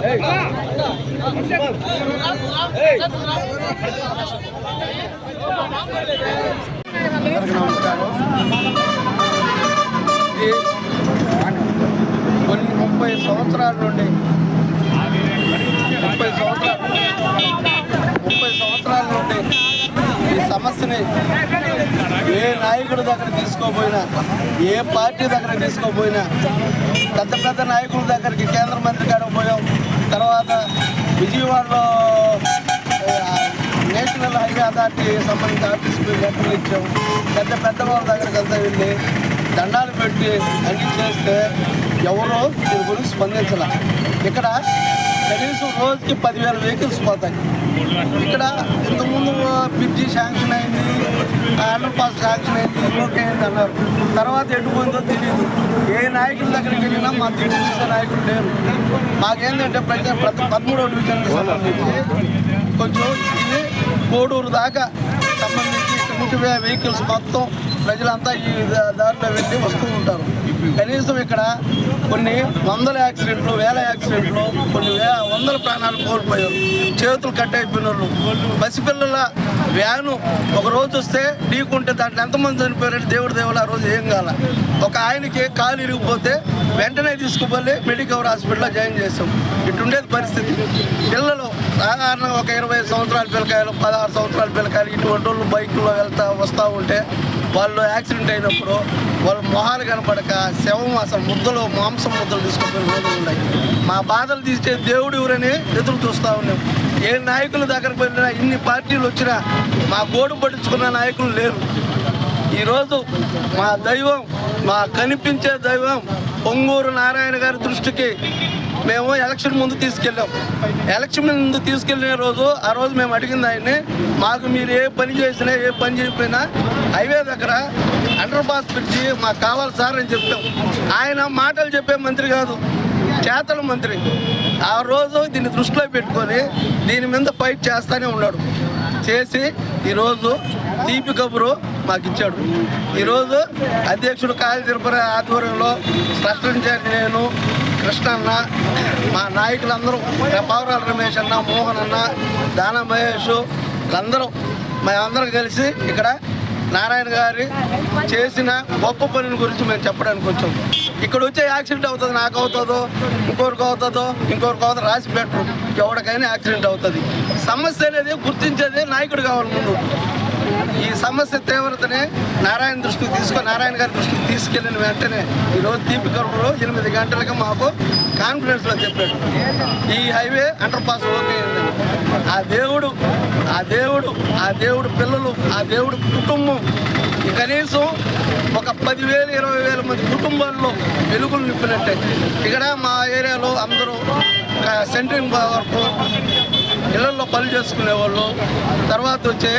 Hey! Hey! Hey! Hey! అందరికీ నమస్కారం. కొన్ని ముప్పై సంవత్సరాల నుండి ముప్పై సంవత్సరాలు ముప్పై సంవత్సరాల నుండి ఈ సమస్యని ఏ నాయకుడి దగ్గర తీసుకోపోయినా ఏ పార్టీ దగ్గర తీసుకోపోయినా పెద్ద పెద్ద నాయకుల దగ్గరికి కేంద్ర మంత్రి కాడికి పోయాం. తర్వాత విజయవాడలో నేషనల్ హైవే అథారిటీ సంబంధించిన ఆఫీస్కి లెటర్లు ఇచ్చాము. పెద్ద పెద్ద వాళ్ళ దగ్గరికి అంతా వెళ్ళి దండాలు పెట్టి అన్ని చేస్తే ఎవరో దీని గురించి స్పందించాల. ఇక్కడ కనీసం రోజుకి పదివేల వెహికల్స్ పోతాయి. ఇక్కడ ఇంతకుముందు బ్రిడ్జి శాంక్షన్ అయింది అండర్ పాస్ శాంక్షన్ అయింది ఓకే అయింది అన్నారు. తర్వాత ఎటుపోయిందో తెలియదు ఏ నాయకుల దగ్గరికి వెళ్ళినా మా తిరిగి నాయకులు లేరు. మాకేంటంటే ప్రతి ప్రతి పదమూడవ డివిజన్కి సంబంధించి కొంచెం ఇది కోడూరు దాకా సంబంధించి వెహికల్స్ మొత్తం ప్రజలంతా ఈ దారిలో వెళ్ళి వస్తూ ఉంటారు. కనీసం ఇక్కడ కొన్ని వందల యాక్సిడెంట్లు వేల యాక్సిడెంట్లు కొన్ని వందల ప్రాణాలు కోల్పోయారు. చేతులు కట్ అయిపోయిన వాళ్ళు పసిపిల్లల వ్యాను ఒక రోజు వస్తే ఢీకుంటే దాంట్లో ఎంతమంది చనిపోయారంటే దేవుడు దేవుడు ఆ రోజు ఏం కాల. ఒక ఆయనకి కాలు ఇరిగిపోతే వెంటనే తీసుకుపోయి మెడికవర్ హాస్పిటల్లో జాయిన్ చేసాం ఇటుండేది పరిస్థితి. పిల్లలు సాధారణంగా ఒక ఇరవై సంవత్సరాల పిల్లకాయలు పదహారు సంవత్సరాల పిల్లకాయలు ఇటువంటి వాళ్ళు బైక్లో వెళ్తా వస్తూ ఉంటే వాళ్ళు యాక్సిడెంట్ అయినప్పుడు వాళ్ళ మొహాలు కనపడక శవం అసలు ముద్దలు మాంసం ముద్దలు తీసుకుపోయిన రోజులు ఉన్నాయి మా బాధలు తీస్తే దేవుడు ఎవరని ఎదురు చూస్తూ ఉన్నాం. ఏ నాయకుల దగ్గరకు వెళ్ళినా ఇన్ని పార్టీలు వచ్చినా మా గోడు పట్టించుకున్న నాయకులు లేరు. ఈరోజు మా దైవం మా కనిపించే దైవం పొంగూరు నారాయణ గారి దృష్టికి మేము ఎలక్షన్ ముందు తీసుకెళ్ళాం. ఎలక్షన్ ముందు తీసుకెళ్ళిన రోజు ఆ రోజు మేము అడిగింది ఆయన్ని మాకు మీరు ఏ పని చేసినా ఏ పని చేయకపోయినా హైవే దగ్గర అండర్ పాస్ బ్రిడ్జి మాకు కావాలి సార్ అని చెప్తాం. ఆయన మాటలు చెప్పే మంత్రి కాదు చేతల మంత్రి. ఆ రోజు దీన్ని దృష్టిలో పెట్టుకొని దీని మీద ఫైట్ చేస్తానే ఉన్నాడు. చేసి ఈరోజు తీపి కబురు మాకు ఇచ్చాడు. ఈరోజు అధ్యక్షుడు కాయల తిరుపతి ఆధ్వర్యంలో స్పష్టం నేను కృష్ణ అన్న మా నాయకులందరూ పావురాల రమేష్ అన్న మోహన్ అన్న దాన మహేష్ అందరూ మేమందరం కలిసి ఇక్కడ నారాయణ గారి చేసిన గొప్ప పనిని గురించి మేము చెప్పడానికి వచ్చాం. ఇక్కడ వచ్చే యాక్సిడెంట్ అవుతుంది నాకు అవుతుందో ఇంకొకరికి అవుతుందో ఇంకొకరికి అవుతుందో రాసి పెట్టరు. ఎవరికైనా యాక్సిడెంట్ అవుతుంది. సమస్య అనేది గుర్తించేది నాయకుడు కావాలి ముందు. ఈ సమస్య తీవ్రతని నారాయణ దృష్టికి తీసుకొని నారాయణ గారి దృష్టికి తీసుకెళ్ళిన వెంటనే ఈరోజు దీపికరులో ఎనిమిది గంటలకు మాకు కాన్ఫరెన్స్లో చెప్పాడు. ఈ హైవే అండర్ పాస్ ఓకే ఆ దేవుడు ఆ దేవుడు ఆ దేవుడు పిల్లలు ఆ దేవుడు కుటుంబం ఈ కనీసం ఒక పదివేలు ఇరవై వేల మంది కుటుంబాల్లో వెలుగులు నింపినట్టే. ఇక్కడ మా ఏరియాలో అందరూ సెంట్రింగ్ వరకు ఇళ్ళలో పనులు చేసుకునే వాళ్ళు తర్వాత వచ్చే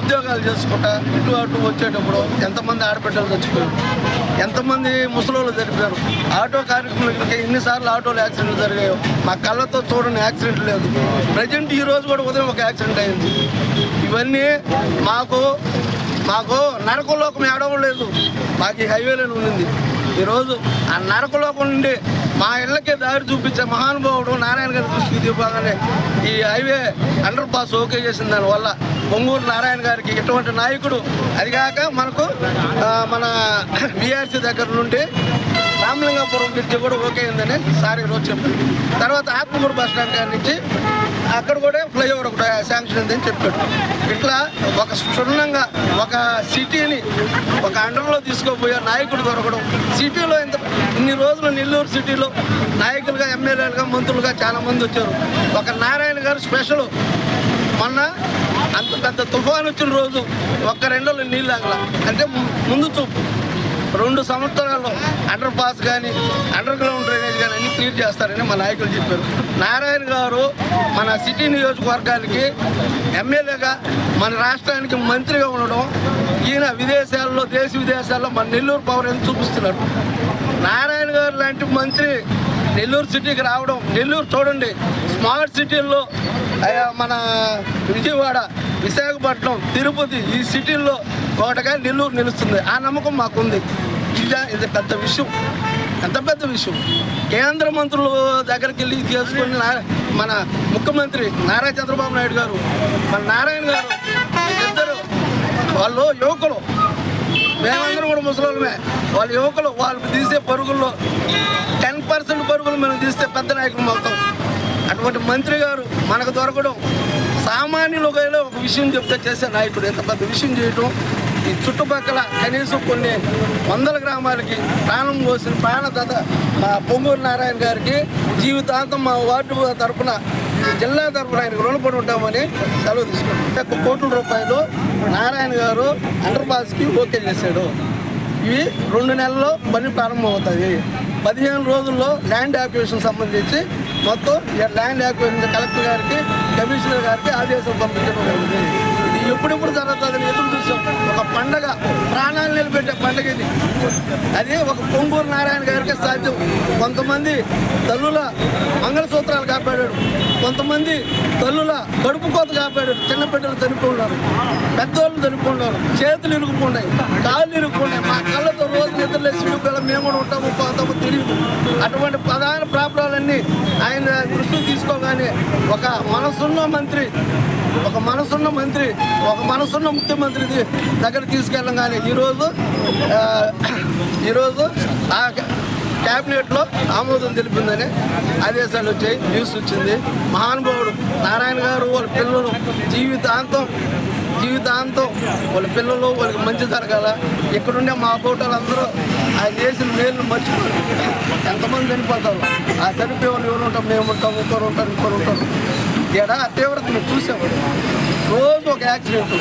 ఉద్యోగాలు చేసుకుంటా ఇటు అటు వచ్చేటప్పుడు ఎంతమంది ఆడబిడ్డలు చచ్చిపోయారు ఎంతమంది ముసలోళ్ళు చనిపోయారు. ఆటో కార్మికులకి ఎన్నిసార్లు ఆటోలు యాక్సిడెంట్లు జరిగాయో మా కళ్ళతో చూడని యాక్సిడెంట్ లేదు. ప్రజెంట్ ఈ రోజు కూడా ఉదయం ఒక యాక్సిడెంట్ అయింది. ఇవన్నీ మాకు మాకు నరకలోకం ఏడవలేదు. మాకు ఈ హైవేలో ఉంది. ఈరోజు ఆ నరకలోకం నుండి మా ఇళ్ళకే దారి చూపించే మహానుభావుడు నారాయణ గారి దృష్టికి దీపంగానే ఈ హైవే అండర్ పాస్ ఓకే చేసిన దానివల్ల పొంగూరు నారాయణ గారికి ఇటువంటి నాయకుడు అదిగాక మనకు మన బీఆర్సీ దగ్గర నుండి రామలింగాపురం బ్రిడ్జి కూడా ఓకే అయిందని సార్ ఈరోజు చెప్పారు. తర్వాత ఆత్మకూరు బస్ స్టాండ్ గారి నుంచి అక్కడ కూడా ఫ్లైఓవర్ ఒకటి శాంక్షన్ ఉందని చెప్పాడు ఇట్లా ఒక క్షుణ్ణంగా ఒక సిటీని ఒక అండర్లో తీసుకోపోయే నాయకుడు దొరకడం సిటీలో ఇంత ఇన్ని రోజులు నెల్లూరు సిటీలో నాయకులుగా ఎమ్మెల్యేలుగా మంత్రులుగా చాలా మంది వచ్చారు. ఒక నారాయణ గారు స్పెషల్ మొన్న అంత పెద్ద తుఫాన్ వచ్చిన రోజు ఒక్క రెండోళ్ళు నీళ్ళు ఆగల అంటే ముందు చూపు. రెండు సంవత్సరాల్లో అండర్ పాస్ కానీ అండర్ గ్రౌండ్ డ్రైనేజ్ కానీ అన్ని క్లియర్ చేస్తారని మా నాయకులు చెప్పారు. నారాయణ గారు మన సిటీ నియోజకవర్గానికి ఎమ్మెల్యేగా మన రాష్ట్రానికి మంత్రిగా ఉండడం ఈయన విదేశాల్లో దేశ విదేశాల్లో మన నెల్లూరు పవర్ ఎంత చూపిస్తున్నారు? నారాయణ గారు లాంటి మంత్రి నెల్లూరు సిటీకి రావడం నెల్లూరు చూడండి స్మార్ట్ సిటీల్లో మన విజయవాడ విశాఖపట్నం తిరుపతి ఈ సిటీల్లో ఒకటగా నెల్లూరు నిలుస్తుంది. ఆ నమ్మకం మాకుంది. ఇలా ఇది పెద్ద విషయం. ఎంత పెద్ద విషయం. కేంద్ర మంత్రుల దగ్గరికి వెళ్ళి చేసుకుని మన ముఖ్యమంత్రి నారా చంద్రబాబు నాయుడు గారు మన నారాయణ గారు ఇద్దరు వాళ్ళు యువకులు. మేమందరం కూడా ముసలోళ్ళమే. వాళ్ళ యువకులు వాళ్ళు తీసే పరుగుల్లో టెన్ పర్సెంట్ పరుగులు మనం తీస్తే పెద్ద నాయకులు మొత్తం. అటువంటి మంత్రి గారు మనకు దొరకడం సామాన్యులుగా ఒక విషయం చెప్తే చేసే నాయకుడు ఎంత పెద్ద విషయం చేయటం? ఈ చుట్టుపక్కల కనీసం కొన్ని వందల గ్రామాలకి ప్రాణం పోసిన ప్రాణదాత మా పొంగూరు నారాయణ గారికి జీవితాంతం మా వార్డు తరఫున జిల్లా తరఫున ఆయనకు రుణపడి ఉంటామని సెలవు తీసుకున్నాం. ఒక కోట్ల రూపాయలు నారాయణ గారు అండర్ పాస్కి ఓకే చేశాడు. ఇవి రెండు నెలల్లో పని ప్రారంభమవుతుంది పదిహేను రోజుల్లో ల్యాండ్ యాక్యువేషన్ సంబంధించి మొత్తం ఈ ల్యాండ్ యాక్యువేషన్ కలెక్టర్ గారికి కమిషనర్ గారికి ఆదేశం పంపించడం జరిగింది. ఎప్పుడెప్పుడు జరుగుతుందని ఎదురు చూసాం. ఒక పండగ ప్రాణాలు నిలబెట్టే పండగ ఇది. అది ఒక పొంగూరు నారాయణ గారికి సాధ్యం. కొంతమంది తల్లుల మంగళసూత్రాలు కాపాడాడు కొంతమంది తల్లుల కడుపు కోత కాపాడాడు చిన్న బిడ్డలు చనిపోయినారు పెద్దోళ్ళు చనిపోయినారు చేతులు ఇరుక్కున్నాయి. కాళ్ళు ఇరుక్కున్నాయి. మా కళ్ళతో రోజు నిద్రలేసి పిల్లలు మేము కూడా ఉంటాము పోతాము తెలియదు అటువంటి ప్రధాన ప్రాబ్లాలన్నీ ఆయన దృష్టికి తీసుకోగానే ఒక మనసున్న మంత్రి ఒక మనసున్న మంత్రి ఒక మనసున్న ముఖ్యమంత్రి దగ్గర తీసుకెళ్ళగానే ఈరోజు ఈరోజు ఆ క్యాబినెట్లో ఆమోదం తెలిపిందని ఆదేశాలు వచ్చాయి న్యూస్ వచ్చింది. మహానుభావుడు నారాయణ గారు వాళ్ళ పిల్లలు జీవితాంతం జీవితాంతం వాళ్ళ పిల్లలు వాళ్ళకి మంచి జరగాల. ఇక్కడుండే మా కోటలు అందరూ ఆయన చేసిన మేలు మర్చిపోయి ఎంతమంది చనిపోతారు? ఆ చనిపోయే వాళ్ళు ఎవరు ఉంటాం మేము ఉంటాం ఒకరు ఉంటారు ఇంకొకరు ఉంటారు. ఎడా తీవ్రత మేము చూసాము రోజు ఒక యాక్సిడెంట్.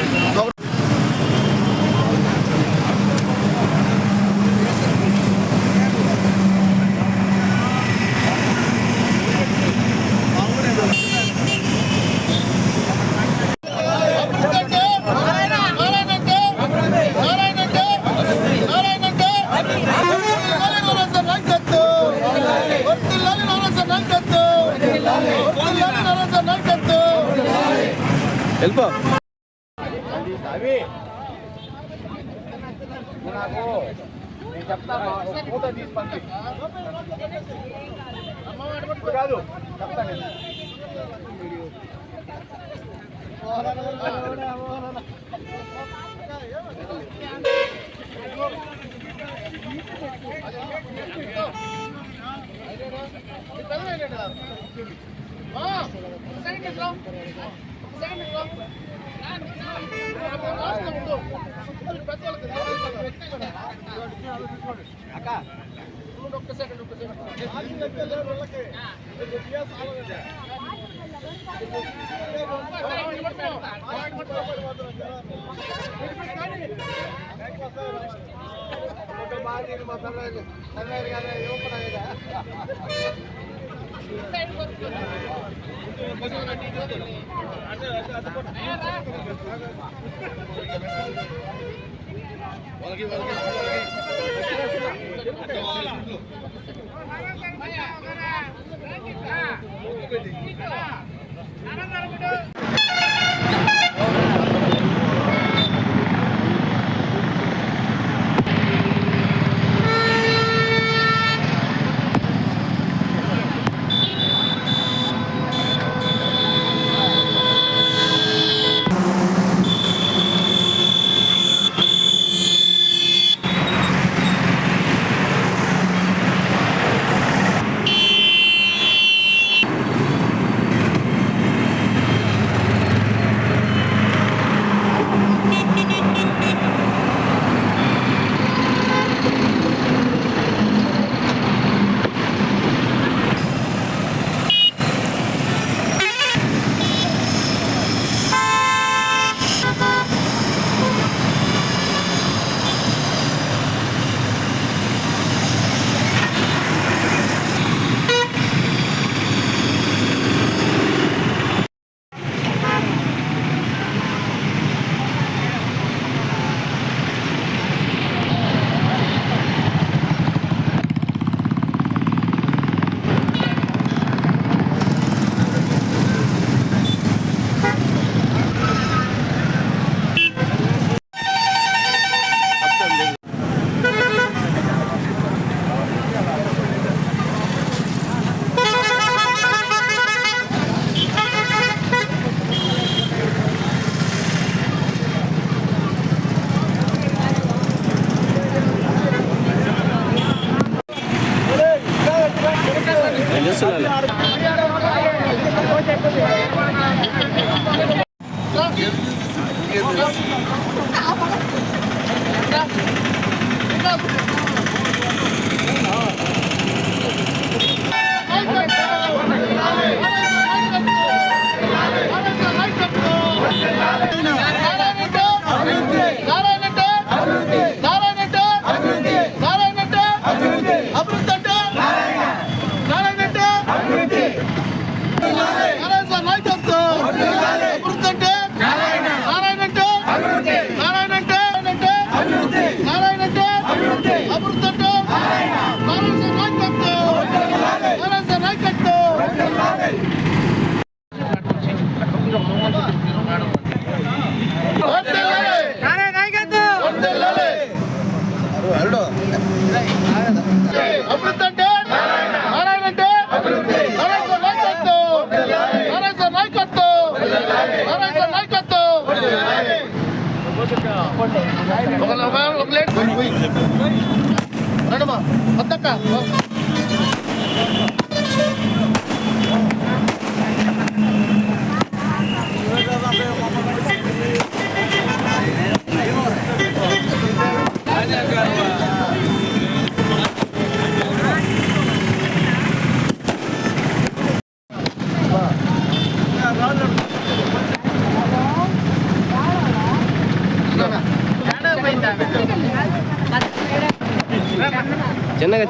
నాకు నేను చెప్తాను ఫోటో తీసి పంపి. ఇప్పుడు కాదు చెప్తాను సెకండ్ సెకండ్ ಮಾತಾಡೋದು ಸರಿಯಾಗಿ ಯುವಕನಾಗಿದೆ వాళ్ళకి వాళ్ళకి నరేంద్ర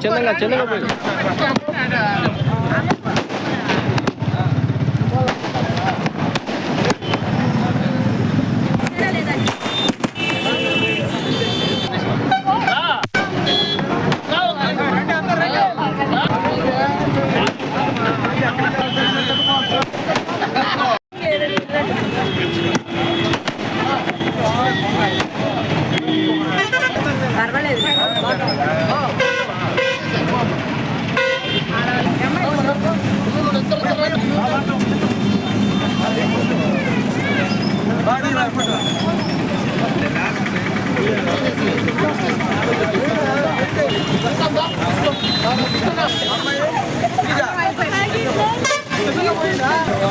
చిన్నగా చిన్నగా పోయి పర్వాలేదు దాన్ని వదిలేసి పట్టిదండి దాన్ని దాన్ని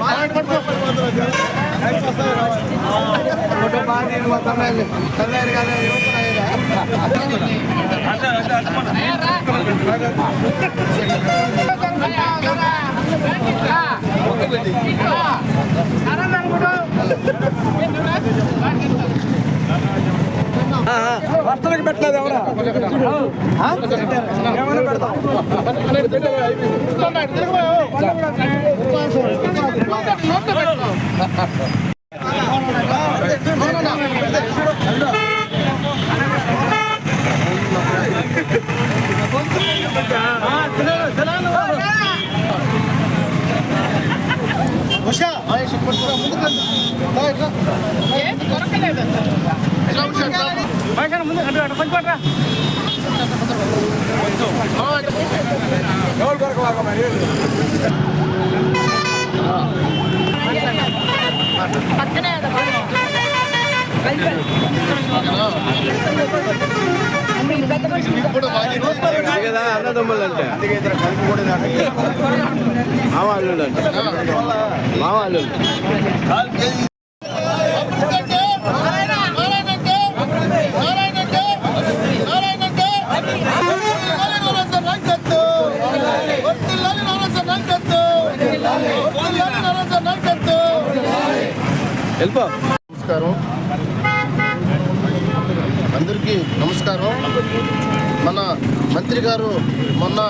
మహేష్ ఇప్పుడు ముందుకు ఏం పెట్టలేదు ఎవరా? పెడతాం అటు పంచి పట్టరా పక్కనే కదా పెద్ద మనుషులు ఇప్పుడు కదా అన్నదమ్ములు అంటే మావాళ్ళు. అంటే మావాళ్ళు నారాయణ నారాయణ నారాయణ నారాయణ వెళ్ళిపో నమస్కారం అందరికీ నమస్కారం మన మంత్రి గారు మొన్న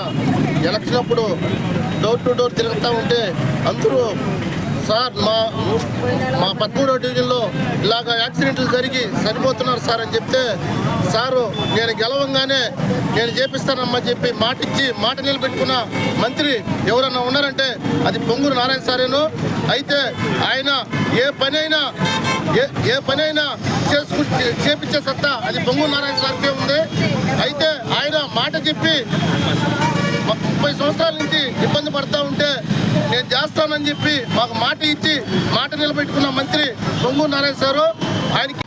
ఎలక్షన్ అప్పుడు డోర్ టు డోర్ తిరుగుతూ ఉంటే అందరూ సార్ మా మా పదమూడో డివిజన్లో ఇలాగ యాక్సిడెంట్లు జరిగి సరిపోతున్నారు సార్ అని చెప్తే సారు నేను గెలవంగానే నేను చేపిస్తానమ్మా చెప్పి మాట ఇచ్చి మాట నిలబెట్టుకున్న మంత్రి ఎవరన్నా ఉన్నారంటే అది పొంగూరు నారాయణ సారేను. అయితే ఆయన ఏ పని అయినా ఏ ఏ పని అయినా చేసుకు చేపించే సత్తా అది పొంగు నారాయణ సార్కే ఉంది. అయితే ఆయన మాట చెప్పి ముప్పై సంవత్సరాల నుంచి ఇబ్బంది పడతా ఉంటే నేను చేస్తానని చెప్పి మాకు మాట ఇచ్చి మాట నిలబెట్టుకున్న మంత్రి పొంగు నారాయణ సారు ఆయనకి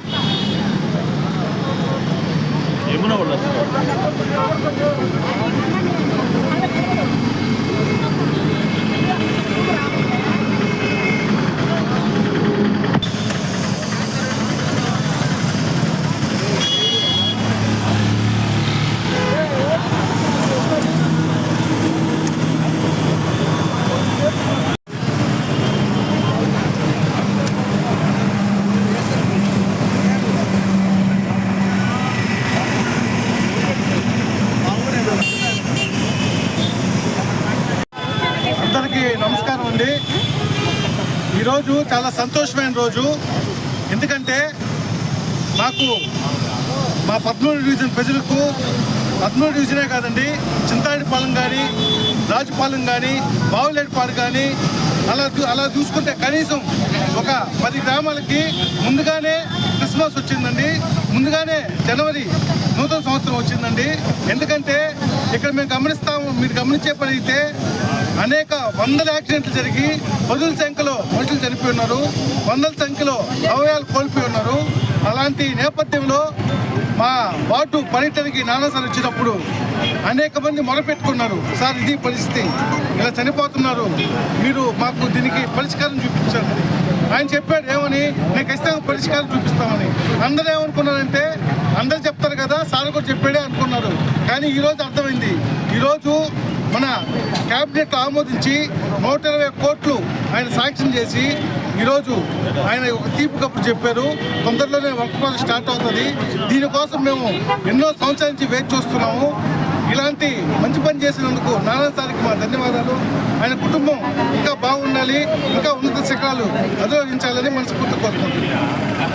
అందరికీ నమస్కారం అండి ఈరోజు చాలా సంతోషమైన రోజు. ఎందుకంటే మాకు మా పద్మూడు డివిజన్ ప్రజలకు పద్మూడు డివిజనే కాదండి చింతాడిపాలెం కానీ రాజుపాలెం కానీ బావులేటిపాడు కానీ అలా అలా చూసుకుంటే కనీసం ఒక పది గ్రామాలకి ముందుగానే క్రిస్మస్ వచ్చిందండి. ముందుగానే జనవరి నూతన సంవత్సరం వచ్చిందండి. ఎందుకంటే ఇక్కడ మేము గమనిస్తాము మీరు గమనించే పని అయితే అనేక వందల యాక్సిడెంట్లు జరిగి పదుల సంఖ్యలో మనుషులు చనిపోయి ఉన్నారు. వందల సంఖ్యలో అవయాలు కోల్పోయి ఉన్నారు. అలాంటి నేపథ్యంలో మా వార్డు పర్యటనకి నానాసారి వచ్చినప్పుడు అనేక మంది మొరపెట్టుకున్నారు. సార్ ఇది పరిస్థితి. ఇలా చనిపోతున్నారు. మీరు మాకు దీనికి పరిష్కారం చూపించండి. ఆయన చెప్పాడు ఏమని? నేను ఖచ్చితంగా పరిష్కారం చూపిస్తామని. అందరూ ఏమనుకున్నారంటే అందరూ చెప్తారు కదా సార్ కూడా చెప్పాడే అనుకున్నారు. కానీ ఈరోజు అర్థమైంది. ఈరోజు మన క్యాబినెట్ ఆమోదించి నూట ఇరవై కోట్లు ఆయన శాంక్షన్ చేసి ఈరోజు ఆయన ఒక తీపి కప్పు చెప్పారు. తొందరలోనే వర్క్ ప్రాజెక్ట్ స్టార్ట్ అవుతుంది. దీనికోసం మేము ఎన్నో సంవత్సరాల నుంచి వేచి చూస్తున్నాము. ఇలాంటి మంచి పని చేసినందుకు నారాయణ సార్కి మా ధన్యవాదాలు. ఆయన కుటుంబం ఇంకా బాగుండాలి ఇంకా ఉన్నత శిఖరాలు అధిరోహించాలని మనస్ఫూర్తి కోరుకుంటున్నాం.